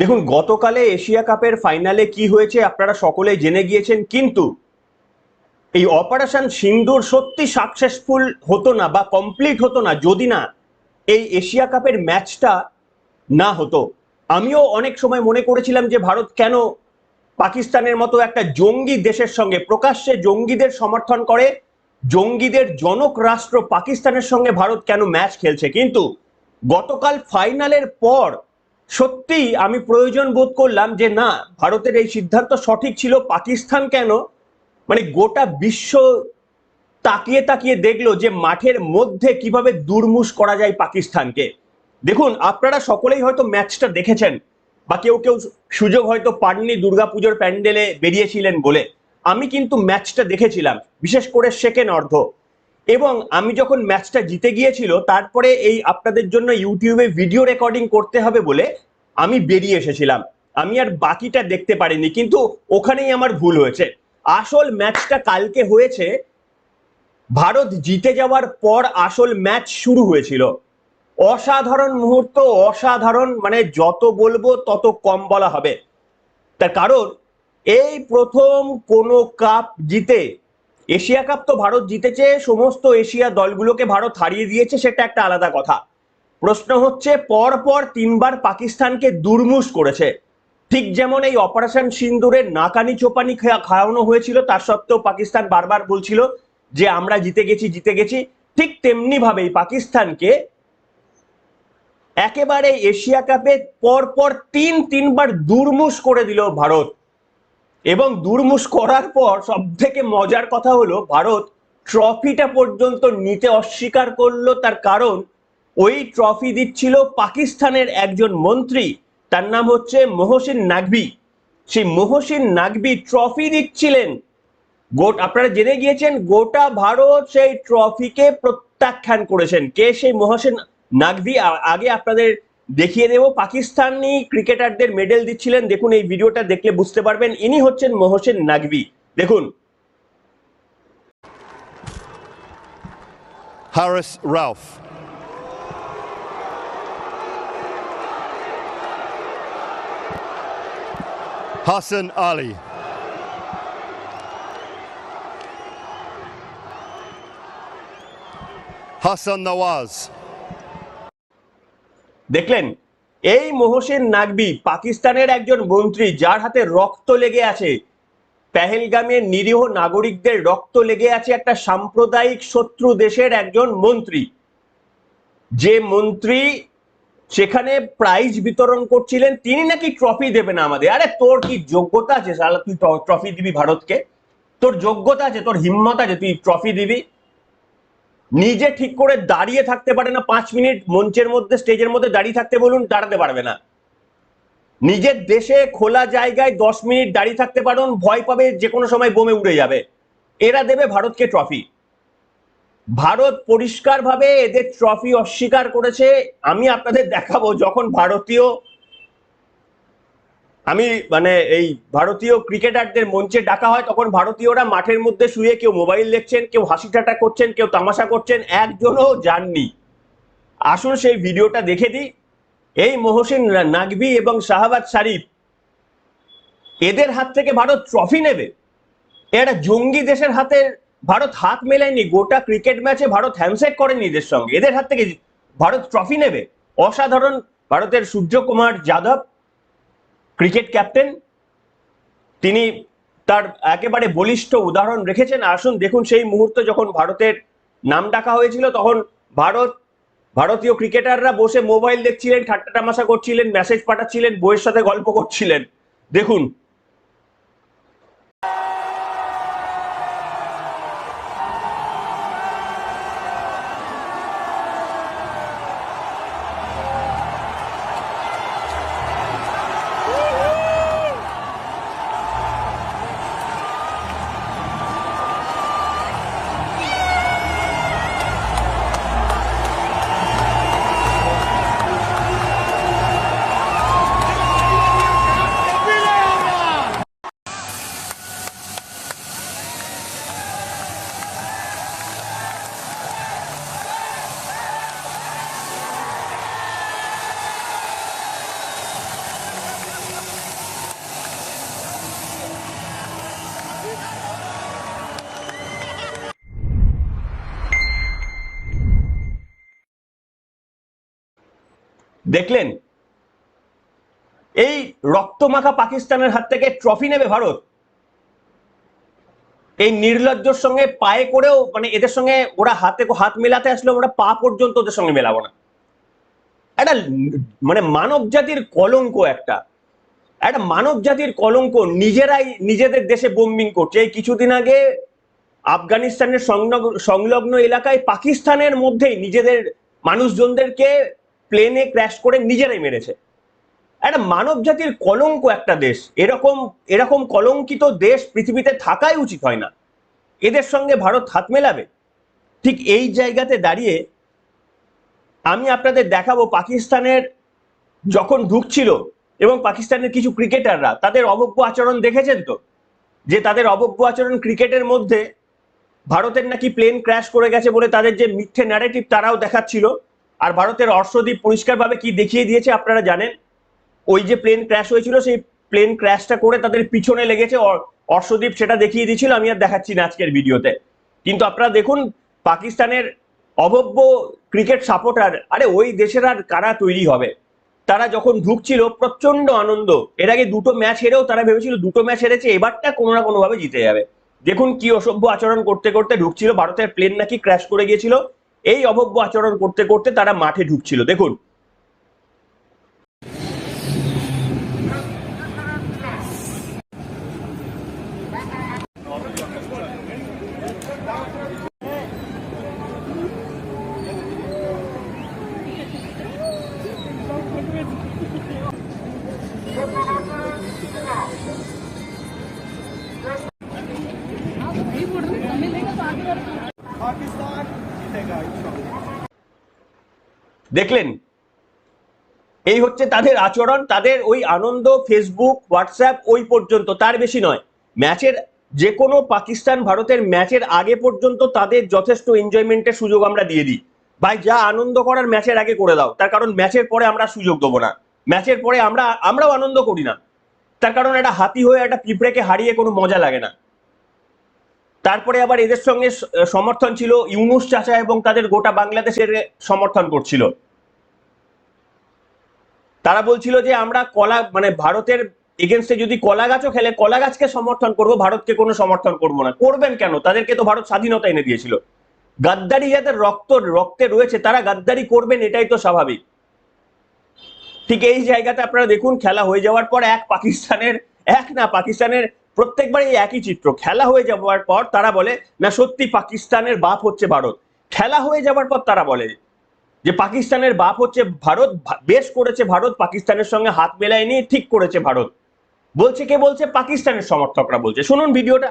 দেখুন, গতকালে এশিয়া কাপের ফাইনালে কি হয়েছে আপনারা সকলেই জেনে গিয়েছেন, কিন্তু এই অপারেশন সিন্দুর সত্যি সাকসেসফুল হতো না বা কমপ্লিট হতো না যদি না এই এশিয়া কাপের ম্যাচটা না হতো। আমিও অনেক সময় মনে করেছিলাম যে ভারত কেন পাকিস্তানের মতো একটা জঙ্গি দেশের সঙ্গে, প্রকাশ্যে জঙ্গিদের সমর্থন করে, জঙ্গিদের জনক রাষ্ট্র পাকিস্তানের সঙ্গে ভারত কেন ম্যাচ খেলছে? কিন্তু গতকাল ফাইনালের পর সত্যিই আমি প্রয়োজন বোধ করলাম যে না, ভারতের এই সিদ্ধান্ত সঠিক ছিল। পাকিস্তান কেন? মানে গোটা বিশ্ব তাকিয়ে তাকিয়ে দেখল যে মাঠের মধ্যে কীভাবে দুর্মুষ করা যায় পাকিস্তানকে। দেখুন, আপনারা সকলেই হয়তো ম্যাচটা দেখেছেন, বা কেউ কেউ সুযোগ হয়তো পাননি দুর্গাপুজোর প্যান্ডেলে বেরিয়েছিলেন বলে। আমি কিন্তু ম্যাচটা দেখেছিলাম, বিশেষ করে সেকেন্ড অর্ধ। এবং আমি যখন ম্যাচটা জিতে গিয়েছিল, তারপরে এই আপনাদের জন্য ইউটিউবে ভিডিও রেকর্ডিং করতে হবে বলে আমি বেরিয়ে এসেছিলাম। আমি আর বাকিটা দেখতে পারিনি, কিন্তু ওখানেই আমার ভুল হয়েছে। আসল ম্যাচটা কালকে হয়েছে, ভারত জিতে যাওয়ার পর আসল ম্যাচ শুরু হয়েছিল। অসাধারণ মুহূর্ত, অসাধারণ মানে যত বলব তত কম বলা হবে। তার কারণ, এই প্রথম কোনো কাপ জিতে এশিয়া কাপ তো ভারত জিতেছে, সমস্ত এশিয়া দলগুলোকে ভারত হারিয়ে দিয়েছে, সেটা একটা আলাদা কথা। প্রশ্ন হচ্ছে পর পর তিনবার পাকিস্তানকে দুর্মুষ করেছে। ঠিক যেমন এই অপারেশন সিন্দুরের নাকানি চোপানি খাওয়ানো হয়েছিল, তার সত্ত্বেও পাকিস্তান বারবার বলছিল যে, আমরা জিতে গেছি জিতে গেছি। ঠিক তেমনি ভাবেই পাকিস্তানকে একেবারে এশিয়া কাপে পর পর তিন, তিনবার দুর্মুষ করে দিল ভারত। এবং দুর্মুষ করার পর সব থেকে মজার কথা হলো, ভারত ট্রফিটা পর্যন্ত নিতে অস্বীকার করল তার কারণ, ওই ট্রফি দিচ্ছিল পাকিস্তানের একজন মন্ত্রী, তার নাম হচ্ছে মহসিন নাকভি সেই মহসিন নাকভি ট্রফি দিচ্ছিলেন। গোট, আপনারা জেনে গিয়েছেন, গোটা ভারত সেই ট্রফিকে প্রত্যাখ্যান করেছেন। কে সেই মহসিন নাকভি আগে আপনাদের দেখিয়ে দেব পাকিস্তানি ক্রিকেটারদের মেডেল দিচ্ছিলেন দেখুন, এই ভিডিওটা দেখলে বুঝতে পারবেন ইনি হচ্ছেন মহসিন নাকভি দেখুন Harris Ralph. Hassan Ali. Hassan Nawaz. দেখলেন, এই মহসিন নাকবি পাকিস্তানের একজন মন্ত্রী যার হাতে রক্ত লেগে আছে। পেহেলগামের নিরীহ নাগরিকদের রক্ত লেগে আছে একটা সাম্প্রদায়িক শত্রু দেশের একজন মন্ত্রী। যে মন্ত্রী সেখানে প্রাইজ বিতরণ করছিলেন, তিনি নাকি ট্রফি দেবেন আমাদের। আরে, তোর কি যোগ্যতা আছে তুই ট্রফি দিবি ভারতকে। তোর যোগ্যতা আছে, তোর হিম্মত আছে, তুই ট্রফি দিবি। নিজে ঠিক করে দাঁড়িয়ে থাকতে পারে না পাঁচ মিনিট মঞ্চের মধ্যে, স্টেজের মধ্যে দাঁড়িয়ে থাকতে বলুন, দাঁড়াতে পারবে না। নিজের দেশে খোলা জায়গায় দশ মিনিট দাঁড়িয়ে থাকতে পারুন, ভয় পাবে যে কোনো সময় বোমে উড়ে যাবে। এরা দেবে ভারতকে ট্রফি ভারত পরিষ্কারভাবে এদের ট্রফি অস্বীকার করেছে। আমি আপনাদের দেখাবো যখন ভারতীয় আমি মানে এই ভারতীয় ক্রিকেটারদের মঞ্চে ডাকা হয়, তখন ভারতীয়রা মাঠের মধ্যে শুয়ে কেউ মোবাইল দেখছেন, কেউ হাসি ঠাট্টা করছেন, কেউ তামাশা করছেন, একজনও যাননি। আসুন সেই ভিডিওটা দেখে দিই। এই মহসিন নাকভি এবং শাহবাজ শারিফ, এদের হাত থেকে ভারত ট্রফি নেবে। এটা জঙ্গি দেশের হাতে ভারত হাত মেলায়নি, গোটা ক্রিকেট ম্যাচে ভারত হ্যান্ডশেক করেনি এদের সঙ্গে। এদের হাত থেকে ভারত ট্রফি নেবে। অসাধারণ ভারতের সূর্যকুমার যাদব ক্রিকেট ক্যাপ্টেন। তিনি তার একেবারে বলিষ্ঠ উদাহরণ রেখেছেন। আসুন দেখুন সেই মুহূর্তে যখন ভারতের নাম ডাকা হয়েছিল, তখন ভারত, ভারতীয় ক্রিকেটাররা বসে মোবাইল দেখছিলেন ঠাট্টা তামাশা করছিলেন মেসেজ পাঠাচ্ছিলেন, বইয়ের সাথে গল্প করছিলেন। দেখুন দেখলেন? এই রক্তমাখা পাকিস্তানের হাত থেকে ট্রফি নেবে ভারত। এই নির্লজ্জর সঙ্গে পায়ে করেও মানে এদের সঙ্গে ওরা হাতে হাত মেলাতে আসলে ওরা পা পর্যন্ত ওদের সঙ্গে মেলাবো না। একটা মানে মানব জাতির কলঙ্ক একটা। একটা মানব জাতির কলঙ্ক নিজেরাই নিজেদের দেশে বোম্বিং করছে। এই কিছুদিন আগে আফগানিস্তানের সংলগ্ন সংলগ্ন এলাকায় পাকিস্তানের মধ্যেই নিজেদের মানুষজনদেরকে প্লেনে ক্র্যাশ করে নিজেরাই মেরেছে। একটা মানব জাতির কলঙ্ক একটা দেশ। এরকম এরকম কলঙ্কিত দেশ পৃথিবীতে থাকাই উচিত হয় না। এদের সঙ্গে ভারত হাত মেলাবে। ঠিক এই জায়গাতে দাঁড়িয়ে আমি আপনাদের দেখাবো পাকিস্তানের যখন ঢুকছিল এবং পাকিস্তানের কিছু ক্রিকেটাররা তাদের অবজ্ঞ আচরণ দেখেছেন তো? যে তাদের অবজ্ঞ আচরণ ক্রিকেটের মধ্যে ভারতের নাকি প্লেন ক্র্যাশ করে গেছে বলে তাদের যে মিথ্যে ন্যারেটিভ তারাও দেখাচ্ছিল। আর ভারতের অর্শদীপ পরিষ্কারভাবে কি দেখিয়ে দিয়েছে আপনারা জানেন? ওই যে প্লেন ক্র্যাশ হয়েছিল, সেই প্লেন ক্র্যাশটা করে তাদের পিছনে লেগেছে অর- অর্শদীপ সেটা দেখিয়ে দিয়েছিল, আমি আর দেখাচ্ছি না আজকের ভিডিওতে। কিন্তু আপনারা দেখুন, পাকিস্তানের অভব্য ক্রিকেট সাপোর্টার আরে ওই দেশের আর কারা তৈরি হবে? তারা যখন ঢুকছিল প্রচণ্ড আনন্দ। এর আগে দুটো ম্যাচ হেরেও তারা ভেবেছিল দুটো ম্যাচ হেরেছে, এবারটা কোনো না কোনোভাবে জিতে যাবে। দেখুন কি অসভ্য আচরণ করতে করতে ঢুকছিল, ভারতের প্লেন নাকি ক্র্যাশ করে গিয়েছিল। এই অভব্য আচরণ করতে করতে তারা মাঠে ঢুকছিল। দেখুন দেখলেন? এই হচ্ছে তাদের আচরণ, তাদের ওই আনন্দ ফেসবুক হোয়াটসঅ্যাপ ওই পর্যন্ত, তার বেশি নয়। ম্যাচের যে কোনো পাকিস্তান ভারতের ম্যাচের আগে পর্যন্ত তাদের যথেষ্ট এনজয়মেন্টের সুযোগ আমরা দিয়ে দিই। ভাই, যা আনন্দ করার ম্যাচের আগে করে দাও। তার কারণ ম্যাচের পরে আমরা সুযোগ দেবো না। ম্যাচের পরে আমরা, আমরাও আনন্দ করি না। তার কারণ একটা হাতি হয়ে একটা পিঁপড়েকে হারিয়ে কোনো মজা লাগে না। তারপরে আবার এদের সঙ্গে সমর্থন ছিল, ইউনুস চাচা এবং তাদের গোটা বাংলাদেশের সমর্থন করছিল। তারা বলছিল যে, আমরা কলা মানে ভারতের এগেনস্টে যদি কলা গাছও খেলে, কলা গাছকে সমর্থন করব, ভারতকে কোনো সমর্থন করব না। করবেন কেন? তাদেরকে তো ভারত স্বাধীনতা এনে দিয়েছিল। গাদ্দারি যাদের রক্ত, রক্তে রয়েছে, তারা গাদ্দারি করবেন, এটাই তো স্বাভাবিক। ঠিক এই জায়গাতে আপনারা দেখুন, খেলা হয়ে যাওয়ার পর এক পাকিস্তানের, এক না, পাকিস্তানের প্রত্যেকবার এই একই চিত্র খেলা হয়ে যাওয়ার পর তারা বলে না সত্যি পাকিস্তানের বাপ হচ্ছে ভারত খেলা হয়ে যাওয়ার পর তারা বলে যে পাকিস্তানের বাপ হচ্ছে ভারত ভা- বেশ করেছে ভারত পাকিস্তানের সঙ্গে হাত মেলায় নিয়ে ঠিক করেছে ভারত বলছে কে বলছে পাকিস্তানের সমর্থকরা বলছে শুনুন ভিডিওটা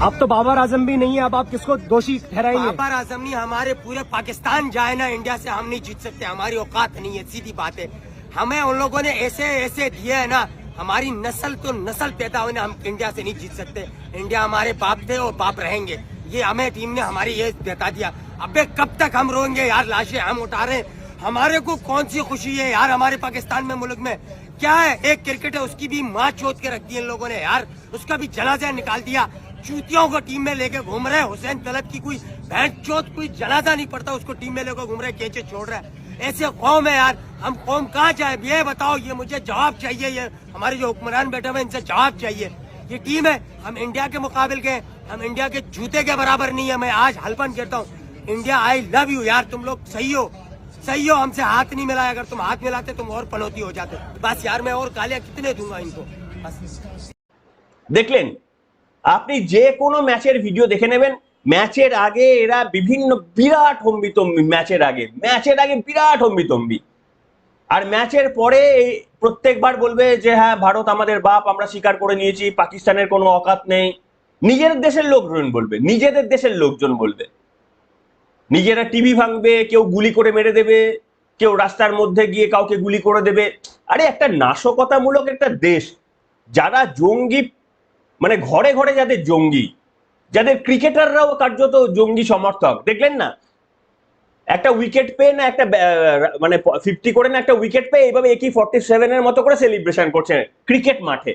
अब तो बाबर आजम भी नहीं है अब आप किसको दोषी ठहराएंगे बाबर आजम नहीं हमारे पूरे पाकिस्तान जाए ना इंडिया से हम नहीं जीत सकते हमारी औकात नहीं है सीधी बात है हमें उन लोगों ने ऐसे ऐसे दिए है ना, हमारी नस्ल तो नस्ल पैदा होने हम इंडिया से नहीं जीत सकते। इंडिया हमारे बाप थे और बाप रहेंगे। ये हमें टीम ने हमारी ये बता दिया। अबे कब तक हम रोएँगे यार, लाशें हम उठा रहे हमारे को कौन सी खुशी है यार हमारे पाकिस्तान में मुल्क में? क्या है? एक क्रिकेट है, उसकी भी माँ चोत के रख दी इन लोगों ने यार। उसका भी जनाजा निकाल दिया। चूतियों को टीम में लेके घूम रहे हुसैन तलब की कोई भैंस चोत कोई जनाजा नहीं पड़ता उसको टीम में लेकर घूम रहे कैचे छोड़ रहे ऐसे कौम है यार हम कौम कहाँ जाए ये बताओ ये मुझे जवाब चाहिए ये हमारे जो हुक्मरान बैठे हुए हैं, इनसे जवाब चाहिए ये टीम है हम इंडिया के मुकाबले के हैं, हम इंडिया के जूते के बराबर नहीं है मैं आज हल्पन कहता हूँ इंडिया आई लव यू यार तुम लोग सही हो सही हो हमसे हाथ नहीं मिलाया अगर तुम हाथ मिलाते तुम और पनौती हो जाते बस यार मैं और गालियां कितने दूंगा इनको बस দেখলেন আপনি যে কোনো ম্যাচের ভিডিও দেখে নেবেন ম্যাচের আগে এরা বিভিন্ন বিরাট হম্বিতম্বি ম্যাচের আগে ম্যাচের আগে বিরাট হম্বিতম্বি। আর ম্যাচের পরে প্রত্যেকবার বলবে যে হ্যাঁ ভারত আমাদের বাপ, আমরা স্বীকার করে নিয়েছি, পাকিস্তানের কোনো অকাত নেই। নিজের দেশের লোকজন বলবে, নিজেদের দেশের লোকজন বলবে। নিজেরা টিভি ভাঙবে, কেউ গুলি করে মেরে দেবে, কেউ রাস্তার মধ্যে গিয়ে কাউকে গুলি করে দেবে। আরে, একটা নাশকতামূলক একটা দেশ, যারা জঙ্গি মানে ঘরে ঘরে যাদের জঙ্গি যাদের ক্রিকেটাররাও কার্যত জঙ্গি সমর্থক, দেখলেন না? একটা উইকেট পেয়ে না একটা মানে ফিফটি করে না একটা উইকেট পেয়ে এইভাবে একই ফর্টি সেভেনের মতো করে সেলিব্রেশন করছে ক্রিকেট মাঠে।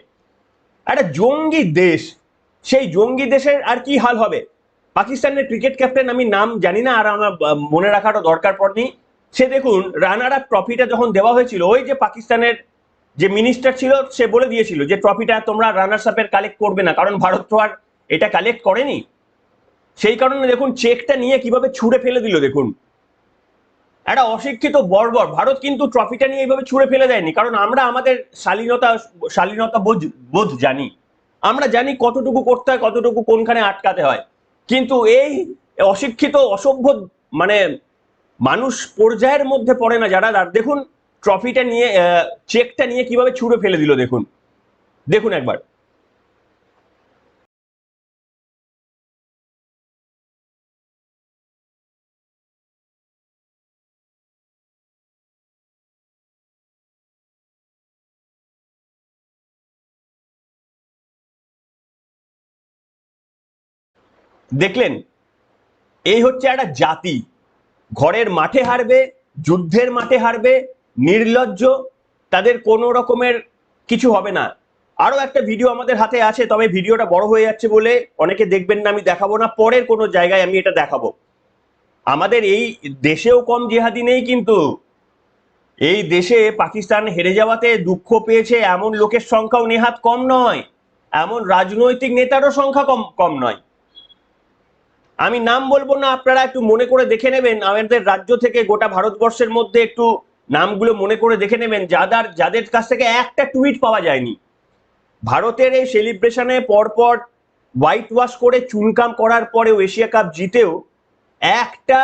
একটা জঙ্গি দেশ, সেই জঙ্গি দেশের আর কি হাল হবে? পাকিস্তানের ক্রিকেট ক্যাপ্টেন আমি নাম জানি না, আর আমার মনে রাখারও দরকার পড়েনি। সে দেখুন রানার আপ ট্রফিটা যখন দেওয়া হয়েছিল, ওই যে পাকিস্তানের যে মিনিস্টার ছিল, সে বলে দিয়েছিল যে ট্রফিটা তোমরা রানার্স আপের কালেক্ট করবে না, কারণ ভারত তো আর এটা কালেক্ট করেনি। সেই কারণে দেখুন চেকটা নিয়ে কীভাবে ছুঁড়ে ফেলে দিল, দেখুন। একটা অশিক্ষিত বর্বর, ভারত কিন্তু ট্রফিটা নিয়ে এইভাবে ছুঁড়ে ফেলে দেয়নি, কারণ আমরা আমাদের শালীনতা শালীনতা বোধ বোধ জানি। আমরা জানি কতটুকু করতে হয়, কতটুকু কোনখানে আটকাতে হয়। কিন্তু এই অশিক্ষিত, অসভ্য মানে মানুষ পর্যায়ের মধ্যে পড়ে না যারা। দেখুন ট্রফিটা নিয়ে চেকটা নিয়ে কীভাবে ছুঁড়ে ফেলে দিল, দেখুন। দেখুন একবার। দেখলেন, এই হচ্ছে একটা জাতি। ঘরের মাঠে হারবে, যুদ্ধের মাঠে হারবে, নির্লজ্জ, তাদের কোনো রকমের কিছু হবে না। আরও একটা ভিডিও আমাদের হাতে আছে, তবে ভিডিওটা বড় হয়ে যাচ্ছে বলে অনেকে দেখবেন না, আমি দেখাবো না। পরের কোনো জায়গায় আমি এটা দেখাবো। আমাদের এই দেশেও কম জেহাদি নেই কিন্তু, এই দেশে পাকিস্তান হেরে যাওয়াতে দুঃখ পেয়েছে এমন লোকের সংখ্যাও নেহাত কম নয়। এমন রাজনৈতিক নেতারও সংখ্যা কম কম নয়। আমি নাম বলব না, আপনারা একটু মনে করে দেখে নেবেন, আমাদের রাজ্য থেকে গোটা ভারতবর্ষের মধ্যে একটু নামগুলো মনে করে দেখে নেবেন, যাদের যাদের কাছ থেকে একটা টুইট পাওয়া যায়নি। ভারতের এই সেলিব্রেশনে পরপর হোয়াইট ওয়াশ করে চুনকাম করার পরেও এশিয়া কাপ জিতেও একটা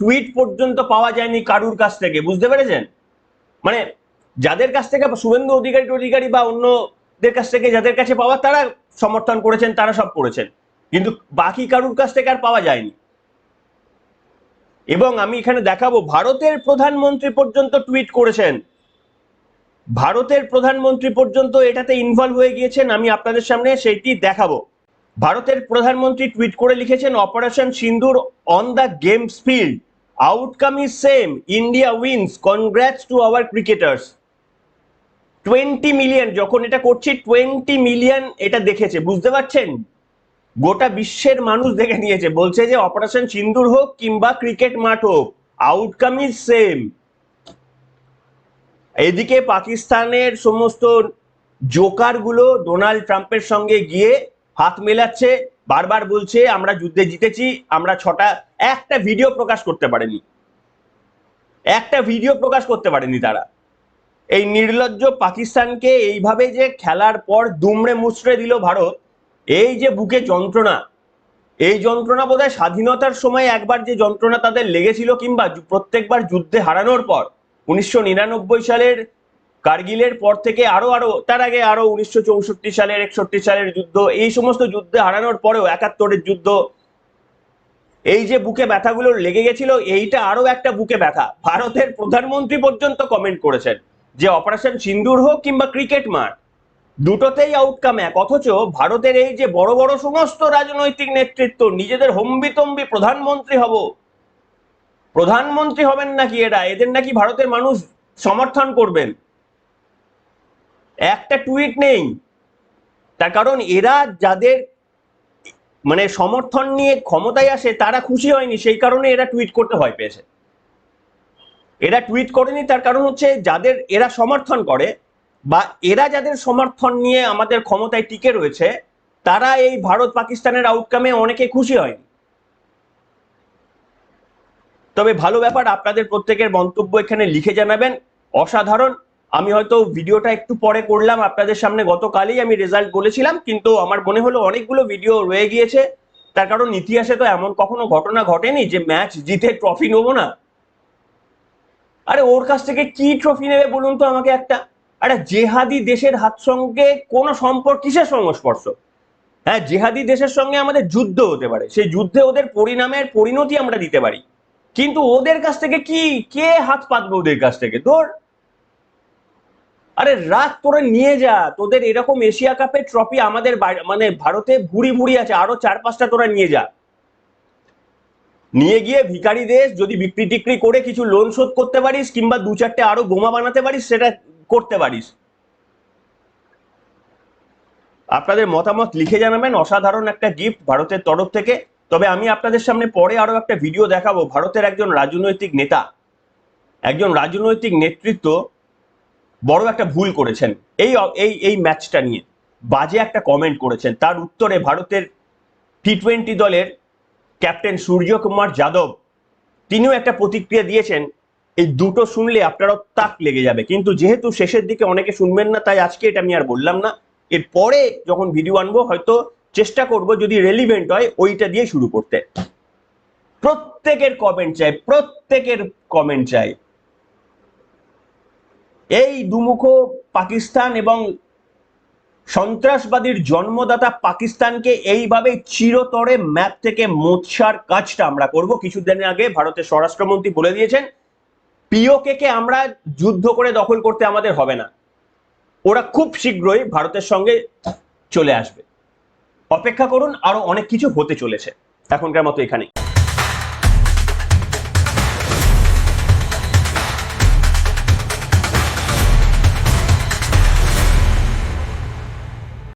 টুইট পর্যন্ত পাওয়া যায়নি কারুর কাছ থেকে, বুঝতে পেরেছেন? মানে যাদের কাছ থেকে শুভেন্দু অধিকারী অধিকারী বা অন্যদের কাছ থেকে যাদের কাছে পাওয়া, তারা সমর্থন করেছেন, তারা সব করেছেন। কিন্তু বাকি কারুর কাছ থেকে আর পাওয়া যায়নি। এবং আমি এখানে দেখাবো, ভারতের প্রধানমন্ত্রী পর্যন্ত টুইট করেছেন। ভারতের প্রধানমন্ত্রী পর্যন্ত এটাতে ইনভলভ হয়ে গিয়েছেন, আমি আপনাদের সামনে সেইটি দেখাবো। ভারতের প্রধানমন্ত্রী টুইট করে লিখেছেন operation Sindoor on the games field outcome is same India wins congrats to our cricketers twenty million যখন এটা করছি টোয়েন্টি মিলিয়ন এটা দেখেছে, বুঝতে পারছেন? গোটা বিশ্বের মানুষ দেখে নিয়েছে। বলছে যে অপারেশন সিন্দুর হোক কিংবা ক্রিকেট মাঠ হোক আউটকাম ইজ সেম এদিকে পাকিস্তানের সমস্ত জোকারগুলো ডোনাল্ড ট্রাম্পের সঙ্গে গিয়ে হাত মেলাচ্ছে, বারবার বলছে, আমরা যুদ্ধে জিতেছি, আমরা ছটা, একটা ভিডিও প্রকাশ করতে পারেনি। একটা ভিডিও প্রকাশ করতে পারেনি তারা। এই নির্লজ্জ পাকিস্তানকে এইভাবে যে খেলার পর দুমড়ে মুচড়ে দিল ভারত এই যে বুকে যন্ত্রণা, এই যন্ত্রণা বোধহয় স্বাধীনতার সময় একবার যে যন্ত্রণা তাদের লেগেছিল কিংবা প্রত্যেকবার যুদ্ধে হারানোর পর, উনিশশো নিরানব্বই সালের কার্গিলের পর থেকে আরও আরও, তার আগে আরও উনিশশো চৌষট্টি সালের, একষট্টি সালের যুদ্ধ, এই সমস্ত যুদ্ধে হারানোর পরেও একাত্তরের যুদ্ধ, এই যে বুকে ব্যথাগুলো লেগে গেছিল, এইটা আরও একটা বুকে ব্যথা। ভারতের প্রধানমন্ত্রী পর্যন্ত কমেন্ট করেছেন যে অপারেশন সিন্দুর হোক কিংবা ক্রিকেট মাঠ দুটোতেই আউটকাম এক। অথচ ভারতের এই যে বড় বড় সমস্ত রাজনৈতিক নেতৃত্ব, নিজেদের হম্বিতম্বি প্রধানমন্ত্রী হব। প্রধানমন্ত্রী হবেন নাকি এরা? এদের নাকি ভারতের মানুষ সমর্থন করবেন। একটা টুইট নেই। তার কারণ এরা যাদের মানে সমর্থন নিয়ে ক্ষমতায় আসে, তারা খুশি হয়নি। সেই কারণে এরা টুইট করতে ভয় পেয়েছে। এরা টুইট করেনি, তার কারণ হচ্ছে যাদের এরা সমর্থন করে বা এরা যাদের সমর্থন নিয়ে আমাদের ক্ষমতায় টিকে রয়েছে, তারা এই ভারত পাকিস্তানের আউটকামে অনেকে খুশি হয়নি। তবে ভালো ব্যাপার, আপনাদের প্রত্যেকের মন্তব্য এখানে লিখে জানাবেন। অসাধারণ। আমি হয়তো ভিডিওটা একটু পরে করলাম আপনাদের সামনে, গতকালই আমি রেজাল্ট বলেছিলাম, কিন্তু আমার মনে হলো অনেকগুলো ভিডিও রয়ে গিয়েছে। তার কারণ ইতিহাসে তো এমন কখনো ঘটনা ঘটেনি যে ম্যাচ জিতে ট্রফি নেব না। আরে ওর কাছ থেকে কি ট্রফি নেবে বলুন তো আমাকে একটা। আরে জেহাদি দেশের হাত সঙ্গে কোনো সম্পর্ক কিসের সংস্পর্শ হ্যাঁ জেহাদি দেশের সঙ্গে আমাদের যুদ্ধ হতে পারে। সেই যুদ্ধে ওদের পরিণামের পরিণতি আমরা দিতে পারি। কিন্তু ওদের কাছ থেকে কি? কে হাত পাতবে ওদের কাছ থেকে? তোর আরে রাত তোরা নিয়ে যা। তোদের এরকম এশিয়া কাপের ট্রফি আমাদের মানে ভারতে ভুড়ি ভুড়ি আছে। আরও চার পাঁচটা তোরা নিয়ে যা। নিয়ে গিয়ে ভিখারি দেশ যদি বিক্রি টিক্রি করে কিছু লোন শোধ করতে পারিস কিংবা দু চারটে আরও বোমা বানাতে পারিস, সেটা করতে পারিস। আপনাদের মতামত লিখে জানাবেন। অসাধারণ একটা গিফট ভারতের তরফ থেকে। তবে আমি আপনাদের সামনে পরে আরও একটা ভিডিও দেখাবো। ভারতের একজন রাজনৈতিক নেতা। একজন রাজনৈতিক নেতৃত্ব বড় একটা ভুল করেছেন। এই এই এই ম্যাচটা নিয়ে বাজে একটা কমেন্ট করেছেন। তার উত্তরে ভারতের টি টোয়েন্টি দলের ক্যাপ্টেন সূর্যকুমার যাদব, তিনিও একটা প্রতিক্রিয়া দিয়েছেন এই দুটো শুনলে আপনারও তাক লেগে যাবে। কিন্তু যেহেতু শেষের দিকে অনেকে শুনবেন না, তাই আজকে এটা আমি আর বললাম না। এরপরে যখন ভিডিও আনব, হয়তো চেষ্টা করব যদি রেলিভেন্ট হয়, ওইটা দিয়ে শুরু করতে। প্রত্যেকের কমেন্ট চাই, প্রত্যেকের কমেন্ট চাই। এই দুমুখ পাকিস্তান এবং সন্ত্রাসবাদীর জন্মদাতা পাকিস্তানকে এইভাবে চিরতরে ম্যাপ থেকে মোৎসার কাজটা আমরা করব। কিছুদিন আগে ভারতের স্বরাষ্ট্রমন্ত্রী বলে দিয়েছেন পিওকে কে আমরা যুদ্ধ করে দখল করতে আমাদের হবে না। ওরা খুব শীঘ্রই ভারতের সঙ্গে চলে আসবে। অপেক্ষা করুন, আরও অনেক কিছু হতে চলেছে। এখনকার মতো এখানেই।